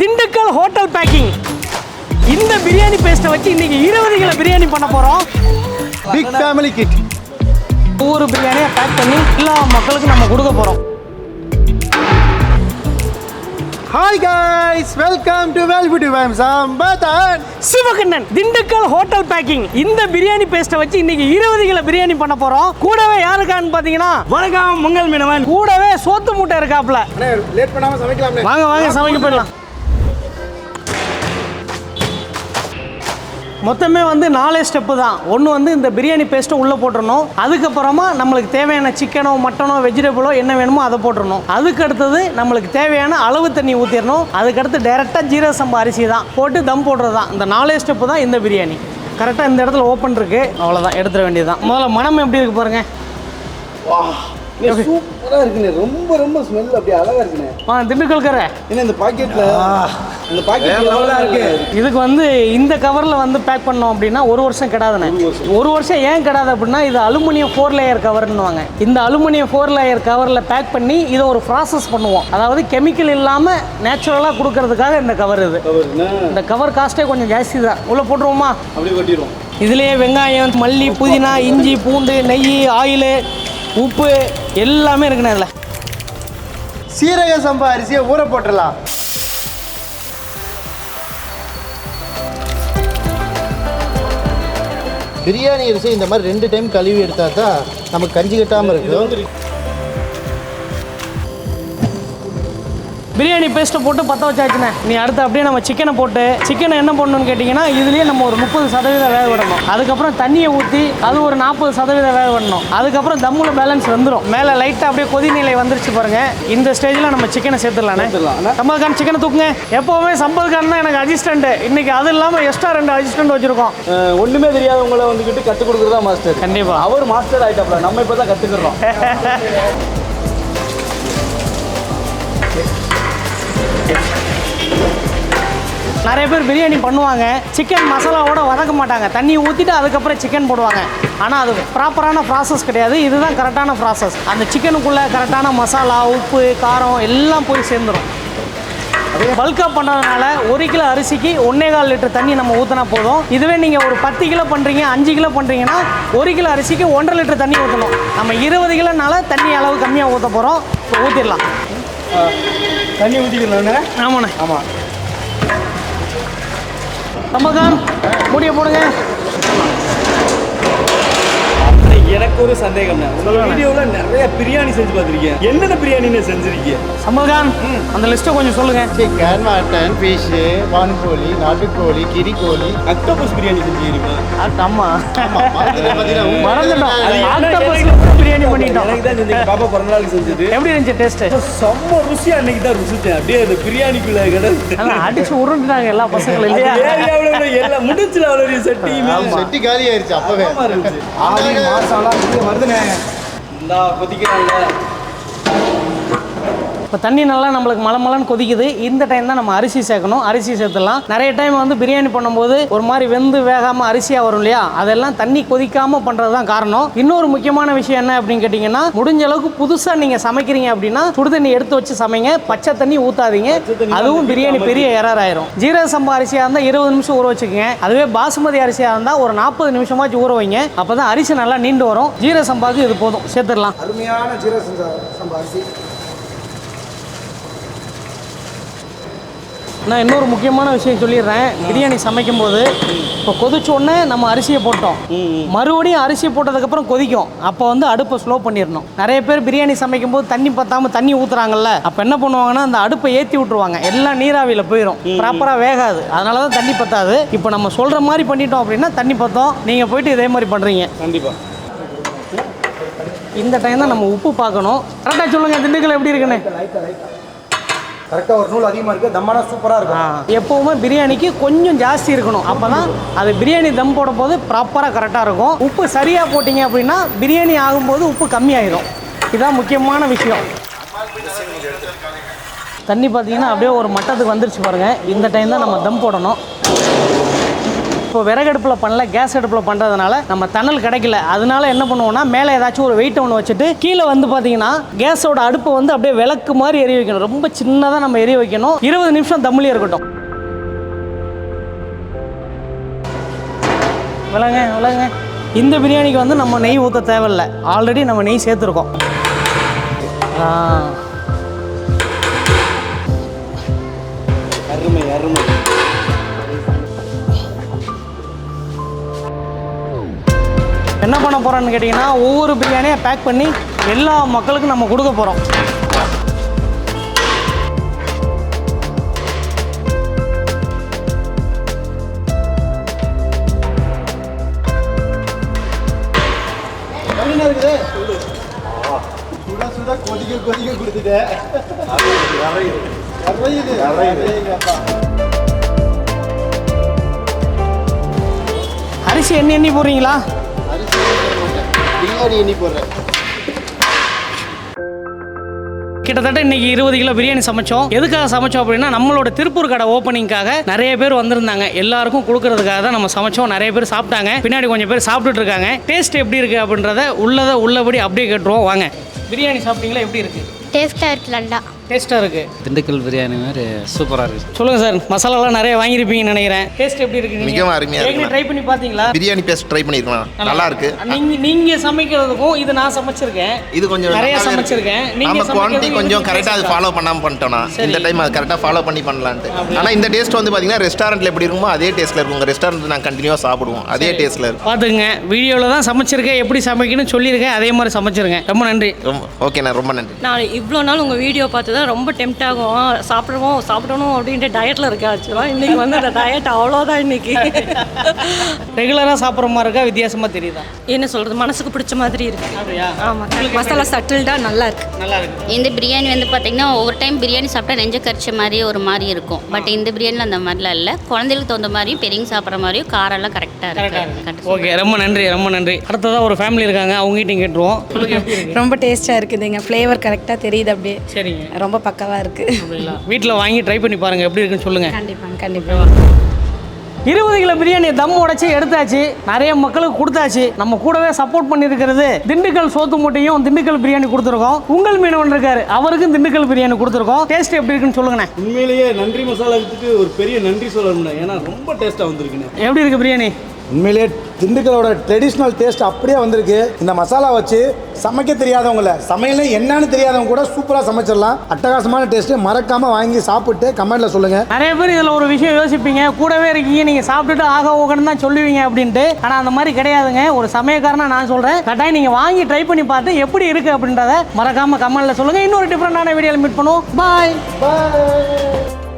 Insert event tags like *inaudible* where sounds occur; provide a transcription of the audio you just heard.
Dindigul hotel packing இந்த பிரியாணி பேஸ்ட்டை வச்சு இன்னைக்கு இருபது கிலோ பிரியாணி பண்ண போகிறோம் பிக் ஃபேமிலி கிட் ஒவ்வொரு பிரியாணியை பேக் பண்ணி எல்லா மக்களுக்கும் நம்ம கொடுக்க போகிறோம் ஹாய் காய்ஸ் வெல்கம் டு வெல்புட்டி வேம் சம்பதன் சிவகண்ணன் திண்டுக்கல் ஹோட்டல் பேக்கிங் இந்த பிரியாணி பேஸ்ட்டை வச்சு இன்னைக்கு இருபது கிலோ பிரியாணி பண்ண போகிறோம் கூடவே யாருக்கான்னு பார்த்தீங்கன்னா வணக்கம் மங்கள் மீனவன். கூடவே சோத்து மூட்டை இருக்காப்ல லேட் பண்ணாம சமைக்கலாம்னே வாங்க வாங்க சமைக்க போயிடலாம். மொத்தமே வந்து நாலே ஸ்டெப்பு தான். ஒன்று வந்து இந்த பிரியாணி பேஸ்ட்டை உள்ளே போட்டுடணும் அதுக்கப்புறமா நம்மளுக்கு தேவையான சிக்கனோ மட்டனோ வெஜிடபிளோ என்ன வேணுமோ அதை போட்டுடணும் அதுக்கு அடுத்தது நம்மளுக்கு தேவையான அளவு தண்ணி ஊற்றிடணும் அதுக்கடுத்து டேரெக்டாக ஜீரக சம்பா அரிசி தான். போட்டு தம் போடுறது தான். இந்த நாலே ஸ்டெப்பு தான் இந்த பிரியாணி. கரெக்டாக இந்த இடத்துல ஓப்பன் இருக்குது அவ்வளோதான் எடுத்துட வேண்டியது தான் முதல்ல மனம் எப்படி இருக்கு பாருங்கள் சூப்பரா இருக்குண்ணே. ரொம்ப ரொம்ப ஸ்மெல் அப்படியே அழகா இருக்குண்ணே. ஆ திண்டுக்கல் கரை ஏன்னா இந்த பாக்கெட்ல? இந்த பாக்கெட் இருக்கு. இதுக்கு வந்து இந்த கவரில் வந்து பேக் பண்ணோம் அப்படின்னா ஒரு வருஷம் கெடாதுண்ணே. ஒரு வருஷம். ஏன் கெடாது அப்படின்னா இது அலுமினியம் ஃபோர் லேயர் கவர்னுவாங்க இந்த அலுமினியம் ஃபோர் லேயர் கவரில் பேக் பண்ணி இதை ஒரு ப்ராசஸ் பண்ணுவோம். அதாவது கெமிக்கல் இல்லாமல் நேச்சுரலாக கொடுக்கறதுக்காக இந்த கவர் இது. இந்த கவர் காஸ்ட்டே கொஞ்சம் ஜாஸ்தி தான். உள்ளே போட்டுருவோமா? அப்படியே கொட்டிடுவோம். இதுலேயே வெங்காயம் மல்லி புதினா இஞ்சி பூண்டு நெய் ஆயில் உப்பு எல்லாமே இருக்குண்ணே இதில். சீரக சம்பா அரிசியை ஊற போட்டுடலாம். பிரியாணி அரிசி இந்த மாதிரி ரெண்டு டைம் கழுவி எடுத்தா தான் நமக்கு கஞ்சி கட்டாமல் இருக்கும். பிரியாணி பேஸ்ட்டை போட்டு பற்ற வச்சாச்சுண்ணே. நீ அடுத்து அப்படியே நம்ம சிக்கனை போட்டு சிக்கனை என்ன பண்ணணும்னு கேட்டிங்கன்னா இதுலேயே நம்ம ஒரு முப்பது சதவீதம் வேக விடணும். அதுக்கப்புறம் தண்ணியை ஊற்றி அது ஒரு நாற்பது சதவீதம் வேக விடணும். அதுக்கப்புறம் தம்முல பேலன்ஸ் வந்துடும் மேலே லைட்டாக அப்படியே கொதிநிலை வந்துருச்சு பாருங்க. இந்த ஸ்டேஜில் நம்ம சிக்கனை சேர்த்துடலாண்ணே. சம்பது கான் சிக்கனை தூக்குங்க. எப்போவுமே சம்பது கான் தான் எனக்கு அசிஸ்டண்ட்டு இன்னைக்கு அது இல்லாமல் எக்ஸ்ட்ரா ரெண்டு அசிஸ்டன்ட் வச்சுருக்கோம். ஒண்ணுமே தெரியாதவங்கள வந்துகிட்டு கற்றுக் கொடுக்குறதா மாஸ்டர் கண்டிப்பா. அவர் மாஸ்டர் ஆயிட்டாப்ல. நம்ம இப்போ தான் கற்றுக்குறோம் *laughs* நிறைய பேர் பிரியாணி பண்ணுவாங்க. சிக்கன் மசாலாவோட வதக்க மாட்டாங்க. தண்ணி ஊற்றிட்டு அதுக்கப்புறம் சிக்கன் போடுவாங்க. ஆனால் அது ப்ராப்பரான ப்ராசஸ் கிடையாது. இதுதான் கரெக்டான ப்ராசஸ் அந்த சிக்கனுக்குள்ளே கரெக்டான மசாலா உப்பு காரம் எல்லாம் போய் சேர்ந்துடும் பல்காக பண்ணுறதுனால ஒரு கிலோ அரிசிக்கு ஒன்றே கால் லிட்டர் தண்ணி நம்ம ஊற்றினா போதும். இதுவே நீங்கள் ஒரு பத்து கிலோ பண்ணுறீங்க அஞ்சு கிலோ பண்ணுறீங்கன்னா ஒரு கிலோ அரிசிக்கு ஒன்றரை லிட்டர் தண்ணி ஊற்றணும் நம்ம இருபது கிலோனால தண்ணி அளவு கம்மியாக ஊற்ற போகிறோம் ஊற்றிடலாம் தண்ணி ஊற்றிக்கலாம்ண்ணே ஆமாண்ணே. ஆமாம் சம்பகான் மூடியை போடுங்க. எனக்கு ஒரு சந்தேகம் வீடியோவில் நிறைய பிரியாணி செஞ்சு பார்த்துருக்கேன் என்னென்ன பிரியாணின்னு செஞ்சிருக்கீங்க? சம்பகான் அந்த லிஸ்ட்டை கொஞ்சம் சொல்லுங்கள் சிக்கன் மட்டன் ஃபிஷ்ஷு வான்கோழி நாட்டுக்கோழி கிரிக்கோழி. அக்டோபஸ் பிரியாணி செஞ்சுக்கிறீங்களா ஆமா. பார்த்தீங்கன்னா மறந்துட்டோம். பண்ணிட்டோம். எனக்கு தான் செஞ்சீங்க. பாப்பா பிறந்த செஞ்சது. எப்படி இருந்துச்சு டேஸ்ட் செம்ம ருசியா அன்னைக்கு தான் ருசிச்சேன். அப்படியே அந்த பிரியாணிக்குள்ள கிடந்து அடிச்சு உருண்டுட்டாங்க எல்லா பசங்களும் இல்லையா? ஏரியாவில் உள்ள எல்லாம் முடிச்சுல அவ்வளோ சட்டியுமே செட்டி. காலி ஆயிருச்சு அப்பவே. ஆமா இருந்துச்சு. ஆதி மாசாலா வெளியே வருதுண்ணே இந்தா கொதிக்கிறாங்க. இப்போ தண்ணி நல்லா நம்மளுக்கு மலை மலைன்னு கொதிக்குது. இந்த டைம் தான் நம்ம அரிசி சேர்க்கணும். அரிசி சேர்த்துலாம் நிறைய டைம் வந்து பிரியாணி பண்ணும்போது ஒரு மாதிரி வெந்து வேகாமல் அரிசியாக வரும் இல்லையா? அதெல்லாம் தண்ணி கொதிக்காமல் பண்ணுறது தான் காரணம். இன்னொரு முக்கியமான விஷயம் என்ன அப்படின்னு கேட்டிங்கன்னா முடிஞ்ச அளவுக்கு புதுசாக நீங்கள் சமைக்கிறீங்க அப்படின்னா சுடு தண்ணி எடுத்து வச்சு சமைங்க. பச்சை தண்ணி ஊற்றாதீங்க அதுவும் பிரியாணி பெரிய எரர் ஆயிரும். ஜீரக சம்பா அரிசியாக இருந்தால் இருபது நிமிஷம் ஊற வச்சுக்கோங்க. அதுவே பாசுமதி அரிசியாக இருந்தால் ஒரு நாற்பது நிமிஷமாச்சும் ஊற வைங்க. அப்போ தான் அரிசி நல்லா நீண்டு வரும். ஜீரக சம்பாவுக்கு இது போதும். சேர்த்துடலாம். அருமையான ஜீரக சம்பா அரிசி. நான் இன்னொரு முக்கியமான விஷயம் சொல்லிடுறேன். பிரியாணி சமைக்கும் போது இப்போ கொதிச்ச உடனே நம்ம அரிசியை போட்டோம். மறுபடியும் அரிசியை போட்டதுக்கப்புறம் கொதிக்கும். அப்போ வந்து அடுப்பை ஸ்லோ பண்ணிடணும். நிறைய பேர் பிரியாணி சமைக்கும் போது தண்ணி பத்தாம தண்ணி ஊற்றுறாங்கல்ல அப்போ என்ன பண்ணுவாங்கன்னா அந்த அடுப்பை ஏற்றி விட்ருவாங்க எல்லாம் நீராவியில் போயிடும் ப்ராப்பராக வேகாது. அதனால தான் தண்ணி பத்தாது. இப்போ நம்ம சொல்கிற மாதிரி பண்ணிட்டோம் அப்படின்னா தண்ணி பத்தோம். நீங்கள் போயிட்டு இதே மாதிரி பண்ணுறீங்க கண்டிப்பா. இந்த டைம் தான் நம்ம உப்பு பார்க்கணும். கரெக்டாக சொல்லுங்கள் திண்டுக்கல் எப்படி இருக்குன்னு? கரெக்டாக ஒரு நூல் அதிகமாக இருக்குது தம்மானா சூப்பராக இருக்கும். எப்போவுமே பிரியாணிக்கு கொஞ்சம் ஜாஸ்தி இருக்கணும். அப்போ தான் அது பிரியாணி தம் போடும் போது ப்ராப்பராக கரெக்டாக இருக்கும். உப்பு சரியாக போட்டிங்க அப்படின்னா பிரியாணி ஆகும்போது உப்பு கம்மியாயிடும் இதுதான் முக்கியமான விஷயம். தண்ணி பார்த்தீங்கன்னா அப்படியே ஒரு மட்டத்துக்கு வந்துருச்சு பாருங்கள் இந்த டைம் தான் நம்ம தம் போடணும். இப்போ விறகடுப்பில் பண்ணல கேஸ் அடுப்பில் பண்ணுறதுனால நம்ம தணல் கிடைக்கல. அதனால என்ன பண்ணுவோம்னா மேலே ஏதாச்சும் ஒரு வெயிட் ஒன்று வச்சுட்டு கீழே வந்து பார்த்தீங்கன்னா கேஸோட அடுப்பை வந்து அப்படியே விளக்கு மாதிரி எரிய வைக்கணும். ரொம்ப சின்னதாக நம்ம எரிய வைக்கணும். இருபது நிமிஷம் தம்மிலே இருக்கட்டும். விளங்க விளங்க. இந்த பிரியாணிக்கு வந்து நம்ம நெய் ஊற்ற தேவையில்ல. ஆல்ரெடி நம்ம நெய் சேர்த்துருக்கோம். அருமை அருமை. என்ன பண்ண போகிறோன்னு கேட்டிங்கன்னா ஒவ்வொரு பிரியாணியை பேக் பண்ணி எல்லா மக்களுக்கும் நம்ம கொடுக்க போகிறோம் கொதிக்க கொதிக்க கொடுத்துட்டேன் அரிசி எண்ணி எண்ணி போடுறீங்களா? அரிசி மாட்டேன். பிரியாணி எண்ணி போடுறேன் கிட்டத்தட்ட இன்னைக்கு இருபது கிலோ பிரியாணி சமைச்சோம். எதுக்காக சமைச்சோம் அப்படின்னா நம்மளோட திருப்பூர் கடை ஓப்பனிங்காக நிறைய பேர் வந்திருந்தாங்க. எல்லாருக்கும் கொடுக்கறதுக்காக தான் நம்ம சமைச்சோம். நிறைய பேர் சாப்பிட்டாங்க. பின்னாடி கொஞ்சம் பேர் சாப்பிட்டுட்டு இருக்காங்க. டேஸ்ட் எப்படி இருக்கு அப்படின்றத உள்ளதை உள்ளபடி அப்படியே கேட்டுருவோம். வாங்க. பிரியாணி சாப்பிட்டீங்களா? எப்படி இருக்கு? டேஸ்ட்டாக இருக்கு நல்லா. டேஸ்ட்டாக இருக்கு. திண்டுக்கல் பிரியாணி மாதிரி சூப்பராக இருக்குது சொல்லுங்க சார் மசாலாலாம் நிறைய வாங்கியிருப்பீங்கன்னு நினைக்கிறேன். டேஸ்ட் எப்படி இருக்கு மிகவும் அருமையா இருக்கு. ட்ரை பண்ணி பார்த்தீங்களா? பிரியாணி பேஸ்ட் ட்ரை பண்ணிருக்கலாம் நல்லா இருக்கு. நீங்க நீங்க சமைக்கிறதுக்கும் இது நான் சமைச்சிருக்கேன். இது கொஞ்சம் நிறைய. சமைச்சிருக்கேன். நீங்க ஆமா குவான்டிட்டி கொஞ்சம் கரெக்டாக அது ஃபாலோ பண்ணாம பண்ணிட்டோம்னா. இந்த டைம் அது கரெக்டாக ஃபாலோ பண்ணி பண்ணலான்ட்டு. ஆனால் இந்த டேஸ்ட் வந்து பார்த்தீங்கன்னா ரெஸ்டாரண்ட்ல எப்படி இருக்குமோ அதே டேஸ்ட்ல இருக்கும். உங்கள் ரெஸ்டாரண்ட் நான் கண்டினியூவாக சாப்பிடுவோம். அதே டேஸ்ட்ல இருக்கும். பார்த்துக்குங்க. வீடியோவில் தான் சமைச்சிருக்கேன். எப்படி சமைக்கணும்னு சொல்லியிருக்கேன். அதே மாதிரி சமைச்சிருங்க. ரொம்ப நன்றி. ரொம்ப ஓகேண்ணா ரொம்ப நன்றி. நான் இவ்வளோ நாள் உங்கள் வீடியோ பார்த்து தான் ரொம்ப டெம்ட் ஆகும். சாப்பிடுவோம் சாப்பிடணும் அப்படின்ட்டு டயட்டில் இருக்கேன் ஆக்சுவலாக இன்றைக்கி வந்து அந்த டயட் அவ்வளோதான் இன்னைக்கு. ரெகுலராக சாப்பிட்ற மாதிரி இருக்கா? வித்தியாசமாக தெரியுதா? என்ன சொல்கிறது மனசுக்கு பிடிச்ச மாதிரி இருக்கு. அப்படியா? ஆமாம் மசாலா சட்டில்டாக நல்லா இருக்கு. நல்லா இருக்கு. இந்த பிரியாணி வந்து பார்த்தீங்கன்னா ஒவ்வொரு டைம் பிரியாணி சாப்பிட்டா நெஞ்ச கரிச்ச மாதிரி ஒரு மாதிரி இருக்கும். பட் இந்த பிரியாணியில் அந்த மாதிரிலாம் இல்லை. குழந்தைகளுக்கு தகுந்த மாதிரியும் பெரியவங்க சாப்பிட்ற மாதிரியும் காரெல்லாம் கரெக்டாக கரெக்டாக இருக்கு. இருக்கு. ஓகே ரொம்ப நன்றி ரொம்ப நன்றி. அடுத்ததாக ஒரு ஃபேமிலி இருக்காங்க. அவங்ககிட்டையும் கேட்டுருவோம். இருக்கு? ரொம்ப டேஸ்ட்டாக இருக்குதுங்க. ஃப்ளேவர் கரெக்டாக தெரியுது அப்படியே. சரிங்க. ரொம்ப பக்காவாக இருக்குது வீட்டில் வாங்கி ட்ரை பண்ணி பாருங்கள் எப்படி இருக்குன்னு சொல்லுங்கள் கண்டிப்பாங்க கண்டிப்பாக இருபது கிலோ பிரியாணி தம் உடைச்சி எடுத்தாச்சு. நிறைய மக்களுக்கு கொடுத்தாச்சு. நம்ம கூடவே சப்போர்ட் பண்ணியிருக்கிறது திண்டுக்கல் சோத்து மூட்டையும் திண்டுக்கல் பிரியாணி கொடுத்துருக்கோம். உங்கள் மீனவன் இருக்காரு அவருக்கும் திண்டுக்கல் பிரியாணி கொடுத்துருக்கோம். டேஸ்ட் எப்படி இருக்குன்னு சொல்லுங்கண்ணே. உண்மையிலேயே நன்றி மசாலா வித்துட்டு ஒரு பெரிய நன்றி சொல்லணும்ண்ணே. ஏன்னா ரொம்ப டேஸ்ட்டாக வந்திருக்குண்ணே. எப்படி இருக்கு பிரியாணி? உண்மையிலேயே திண்டுக்கலோட ட்ரெடிஷ்னல் டேஸ்ட் அப்படியே வந்திருக்கு. இந்த மசாலா வச்சு சமைக்க தெரியாதவங்கள சமையல என்னன்னு தெரியாதவங்க கூட சூப்பராக சமைச்சிடலாம். அட்டகாசமான டேஸ்ட்டு மறக்காம வாங்கி சாப்பிட்டு கமெண்ட்ல சொல்லுங்க. நிறைய பேர் இதில் ஒரு விஷயம் யோசிப்பீங்க. கூடவே இருக்கீங்க நீங்கள் சாப்பிட்டுட்டு ஆக ஓகன்னு தான் சொல்லுவீங்க அப்படின்ட்டு. ஆனால் அந்த மாதிரி கிடையாதுங்க. ஒரு சமயக்காரனா நான் சொல்கிறேன் கட்டாயம் நீங்கள் வாங்கி ட்ரை பண்ணி பார்த்து எப்படி இருக்குது அப்படின்றத மறக்காமல் கமெண்ட்டில் சொல்லுங்கள் இன்னொரு டிஃப்ரெண்டான வீடியோவில் மீட் பண்ணுவோம். பாய் பாய்